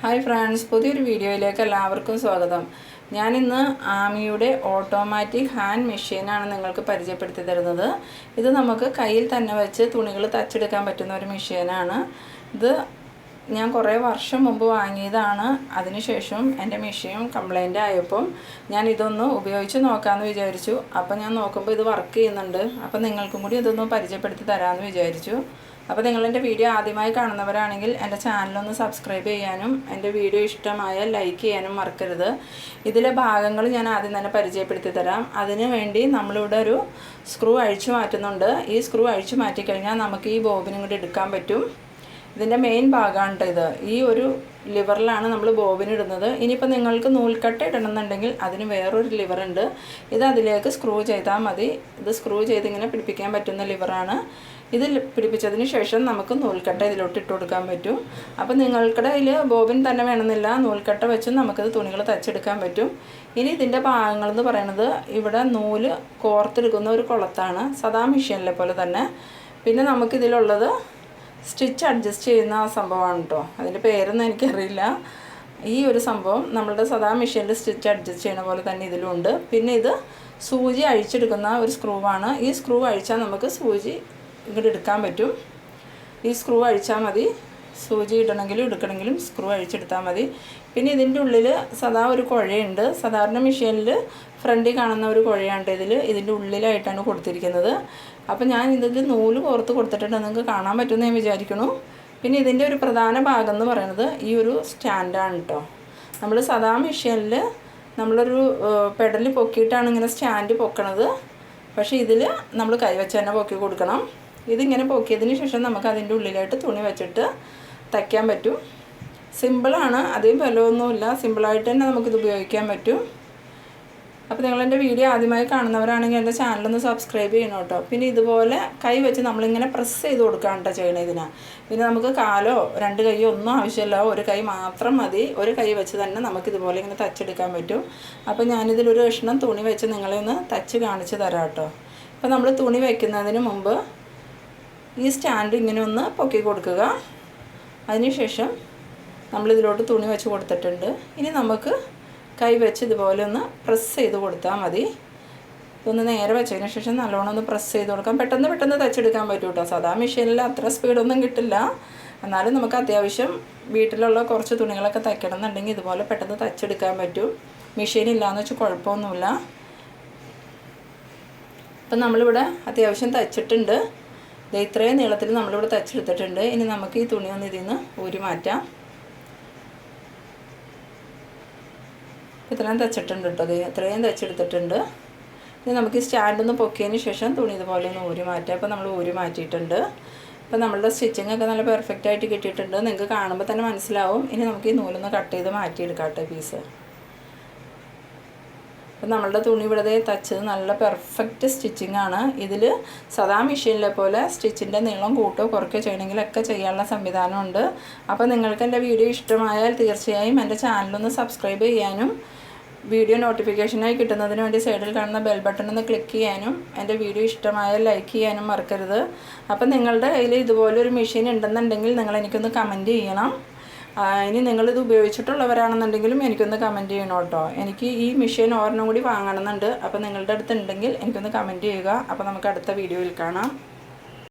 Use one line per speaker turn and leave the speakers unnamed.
Hi friends പുതിയൊരു വീഡിയോയിലേക്ക് എല്ലാവർക്കും സ്വാഗതം. ഞാനിന്ന് ആമിയുടെ ഓട്ടോമാറ്റിക് ഹാൻഡ് മെഷീനാണ് നിങ്ങൾക്ക് പരിചയപ്പെടുത്തി തരുന്നത്. ഇത് നമുക്ക് കയ്യിൽ തന്നെ വെച്ച് തുണികൾ തച്ചെടുക്കാൻ പറ്റുന്ന ഒരു മെഷീനാണ്. ഇത് ഞാൻ കുറേ വർഷം മുമ്പ് വാങ്ങിയതാണ്. അതിനുശേഷം എന്റെ മെഷീൻ കംപ്ലൈന്റ് ആയപ്പം ഞാൻ ഇതൊന്ന് ഉപയോഗിച്ച് നോക്കാമെന്ന് വിചാരിച്ചു. അപ്പം ഞാൻ നോക്കുമ്പോൾ ഇത് വർക്ക് ചെയ്യുന്നുണ്ട്. അപ്പം നിങ്ങൾക്കും കൂടി ഇതൊന്ന് പരിചയപ്പെടുത്തി തരാമെന്ന് വിചാരിച്ചു. അപ്പോൾ നിങ്ങൾ എന്റെ വീഡിയോ ആദ്യമായി കാണുന്നവരാണെങ്കിൽ എന്റെ ചാനലൊന്ന് സബ്സ്ക്രൈബ് ചെയ്യാനും എന്റെ വീഡിയോ ഇഷ്ടമായ ലൈക്ക് ചെയ്യാനും മറക്കരുത്. ഇതിലെ ഭാഗങ്ങൾ ഞാൻ ആദ്യം തന്നെ പരിചയപ്പെടുത്തി തരാം. അതിനു വേണ്ടി നമ്മളിവിടെ ഒരു സ്ക്രൂ അഴിച്ചു മാറ്റുന്നുണ്ട്. ഈ സ്ക്രൂ അഴിച്ചു മാറ്റിക്കഴിഞ്ഞാൽ നമുക്ക് ഈ ബോബിനും കൂടി എടുക്കാൻ പറ്റും. ഇതിന്റെ മെയിൻ ഭാഗമാണ് ഇത്. ഈ ഒരു ലിവറിലാണ് നമ്മൾ ബോബിൻ ഇടുന്നത്. ഇനിയിപ്പോൾ നിങ്ങൾക്ക് നൂൽക്കട്ട ഇടണമെന്നുണ്ടെങ്കിൽ അതിന് വേറൊരു ലിവറുണ്ട് ഇത് അതിലേക്ക് സ്ക്രൂ ചെയ്താൽ മതി. ഇത് സ്ക്രൂ ചെയ്ത് ഇങ്ങനെ പിടിപ്പിക്കാൻ പറ്റുന്ന ലിവറാണ് ഇത് പിടിപ്പിച്ചതിന് ശേഷം നമുക്ക് നൂൽക്കട്ട ഇതിലോട്ട് ഇട്ട് കൊടുക്കാൻ പറ്റും. അപ്പോൾ നിങ്ങൾക്കിടെ അതിൽ ബോബിൻ തന്നെ വേണമെന്നില്ല. നൂൽക്കട്ട വെച്ച് നമുക്കിത് തുണികൾ തച്ചെടുക്കാൻ പറ്റും. ഇനി ഇതിന്റെ ഭാഗങ്ങളെന്ന് പറയുന്നത് ഇവിടെ നൂൽ കോർത്തെടുക്കുന്ന ഒരു കുളത്താണ്. സദാ മെഷീനിലെ പോലെ തന്നെ. പിന്നെ നമുക്കിതിലുള്ളത് സ്റ്റിച്ച് അഡ്ജസ്റ്റ് ചെയ്യുന്ന ആ സംഭവമാണ് കേട്ടോ അതിന്റെ പേരൊന്നും എനിക്കറിയില്ല. ഈ ഒരു സംഭവം നമ്മളുടെ സദാ മെഷീനിൽ സ്റ്റിച്ച് അഡ്ജസ്റ്റ് ചെയ്യുന്ന പോലെ തന്നെ ഇതിലുണ്ട് പിന്നെ ഇത് സൂചി അഴിച്ചെടുക്കുന്ന ഒരു സ്ക്രൂവാണ്. ഈ സ്ക്രൂ അഴിച്ചാൽ നമുക്ക് സൂചി ഇങ്ങോട്ട് എടുക്കാൻ പറ്റും. ഈ സ്ക്രൂ അഴിച്ചാൽ മതി. സൂചി ഇടണമെങ്കിലും എടുക്കണമെങ്കിലും സ്ക്രൂ അഴിച്ചെടുത്താൽ മതി. പിന്നെ ഇതിന്റെ ഉള്ളിൽ സദാ ഒരു കുഴയുണ്ട്. സാധാരണ മെഷീനിൽ ഫ്രണ്ടിൽ കാണുന്ന ഒരു കുഴയാണ് ഇതിൽ ഇതിന്റെ ഉള്ളിലായിട്ടാണ് കൊടുത്തിരിക്കുന്നത്. അപ്പോൾ ഞാൻ ഇതിൽ നൂൽ കോർത്ത് കൊടുത്തിട്ടുണ്ട്. നിങ്ങൾക്ക് കാണാൻ പറ്റുമെന്ന് ഞാൻ വിചാരിക്കുന്നു. പിന്നെ ഇതിന്റെ ഒരു പ്രധാന ഭാഗം എന്ന് പറയുന്നത് ഈ ഒരു സ്റ്റാൻഡാണ് കേട്ടോ നമ്മൾ സദാ മെഷീനിൽ നമ്മളൊരു പെഡൽ പൊക്കിയിട്ടാണ് ഇങ്ങനെ സ്റ്റാൻഡ് പൊക്കണത്. പക്ഷേ ഇതിൽ നമ്മൾ കൈവച്ച് തന്നെ പൊക്കി കൊടുക്കണം. ഇതിങ്ങനെ പൊക്കിയതിന് ശേഷം നമുക്ക് അതിന്റെ ഉള്ളിലായിട്ട് തുണി വെച്ചിട്ട് തയ്ക്കാൻ പറ്റും. സിമ്പിളാണ്. അധികം ബലമൊന്നുമില്ല സിമ്പിളായിട്ട് തന്നെ നമുക്കിത് ഉപയോഗിക്കാൻ പറ്റും. അപ്പോൾ നിങ്ങളെന്റെ വീഡിയോ ആദ്യമായി കാണുന്നവരാണെങ്കിൽ എന്റെ ചാനലൊന്ന് സബ്സ്ക്രൈബ് ചെയ്യണം കേട്ടോ. പിന്നെ ഇതുപോലെ കൈ വെച്ച് നമ്മളിങ്ങനെ പ്രസ് ചെയ്ത് കൊടുക്കുകയാണ് കേട്ടോ ചെയ്യണേ ഇതിന്. പിന്നെ നമുക്ക് കാലോ രണ്ട് കൈയോ ഒന്നും ആവശ്യമില്ല. ഒരു കൈ മാത്രം മതി. ഒരു കൈ വെച്ച് തന്നെ നമുക്കിതുപോലെ ഇങ്ങനെ തച്ചെടുക്കാൻ പറ്റും. അപ്പോൾ ഞാനിതിലൊരു കഷ്ണം തുണി വെച്ച് നിങ്ങളെ ഒന്ന് തച്ച് കാണിച്ച് തരാം കേട്ടോ. അപ്പോൾ നമ്മൾ തുണി വയ്ക്കുന്നതിന് മുമ്പ് ഈ സ്റ്റാൻഡ് ഇങ്ങനെ ഒന്ന് പൊക്കി കൊടുക്കുക. അതിനുശേഷം നമ്മളിതിലോട്ട് തുണി വെച്ച് കൊടുത്തിട്ടുണ്ട്. ഇനി നമുക്ക് കൈ വെച്ച് ഇതുപോലെ ഒന്ന് പ്രസ് ചെയ്ത് കൊടുത്താൽ മതി. ഇതൊന്ന് നേരെ വെച്ചതിന് ശേഷം നല്ലോണം ഒന്ന് പ്രസ് ചെയ്ത് കൊടുക്കാം. പെട്ടെന്ന് പെട്ടെന്ന് തയ്ച്ചെടുക്കാൻ പറ്റും കേട്ടോ സാധാ മെഷീനിൽ അത്ര സ്പീഡൊന്നും കിട്ടില്ല. എന്നാലും നമുക്ക് അത്യാവശ്യം വീട്ടിലുള്ള കുറച്ച് തുണികളൊക്കെ തയ്ക്കണം എന്നുണ്ടെങ്കിൽ ഇതുപോലെ പെട്ടെന്ന് തയ്ച്ചെടുക്കാൻ പറ്റും. മെഷീൻ ഇല്ലയെന്ന് വെച്ചാൽ കുഴപ്പമൊന്നുമില്ല. അപ്പം നമ്മളിവിടെ അത്യാവശ്യം തച്ചിട്ടുണ്ട്. ഇത് ഇത്രയും നീളത്തിൽ നമ്മളിവിടെ തച്ചെടുത്തിട്ടുണ്ട്. ഇനി നമുക്ക് ഈ തുണി ഒന്ന് ഇതിൽ നിന്ന് ഊരി മാറ്റാം. ഇത്രയും തച്ചിട്ടുണ്ട് കേട്ടോ അത് ഇത്രയും തച്ചെടുത്തിട്ടുണ്ട്. ഇനി നമുക്ക് ഈ സ്റ്റാൻഡൊന്ന് പൊക്കിയതിന് ശേഷം തുണി ഇതുപോലെ ഒന്ന് ഊരി മാറ്റാം. അപ്പോൾ നമ്മൾ ഊരി മാറ്റിയിട്ടുണ്ട്. അപ്പോൾ നമ്മളുടെ സ്റ്റിച്ചിങ് ഒക്കെ നല്ല പെർഫെക്റ്റ് ആയിട്ട് കിട്ടിയിട്ടുണ്ട്. നിങ്ങൾക്ക് കാണുമ്പോൾ തന്നെ മനസ്സിലാവും. ഇനി നമുക്ക് ഈ നൂലൊന്ന് കട്ട് ചെയ്ത് മാറ്റിയെടുക്കാം കേട്ടോ പീസ്. അപ്പം നമ്മളുടെ തുണി ഇവിടെ തച്ചത് നല്ല പെർഫെക്റ്റ് സ്റ്റിച്ചിങ് ആണ്. ഇതിൽ സദാ മെഷീനിലെ പോലെ സ്റ്റിച്ചിന്റെ നീളം കൂട്ടോ കുറയ്ക്കോ ചെയ്യണമെങ്കിലൊക്കെ ചെയ്യാനുള്ള സംവിധാനമുണ്ട്. അപ്പോൾ നിങ്ങൾക്ക് എന്റെ വീഡിയോ ഇഷ്ടമായാൽ തീർച്ചയായും എന്റെ ചാനലൊന്ന് സബ്സ്ക്രൈബ് ചെയ്യാനും വീഡിയോ നോട്ടിഫിക്കേഷനായി കിട്ടുന്നതിന് വേണ്ടി സൈഡിൽ കാണുന്ന ബെൽ ബട്ടൺ ഒന്ന് ക്ലിക്ക് ചെയ്യാനും എന്റെ വീഡിയോ ഇഷ്ടമായാൽ ലൈക്ക് ചെയ്യാനും മറക്കരുത്. അപ്പം നിങ്ങളുടെ കയ്യിൽ ഇതുപോലൊരു മെഷീൻ ഉണ്ടെന്നുണ്ടെങ്കിൽ നിങ്ങൾ എനിക്കൊന്ന് കമന്റ് ചെയ്യണം. ഇനി നിങ്ങളിത് ഉപയോഗിച്ചിട്ടുള്ളവരാണെന്നുണ്ടെങ്കിലും എനിക്കൊന്ന് കമന്റ് ചെയ്യണം കേട്ടോ. എനിക്ക് ഈ മെഷീൻ ഓരോന്നും കൂടി വാങ്ങണമെന്നുണ്ട്. അപ്പോൾ നിങ്ങളുടെ അടുത്തുണ്ടെങ്കിൽ എനിക്കൊന്ന് കമന്റ് ചെയ്യുക. അപ്പോൾ നമുക്ക് അടുത്ത വീഡിയോയിൽ കാണാം.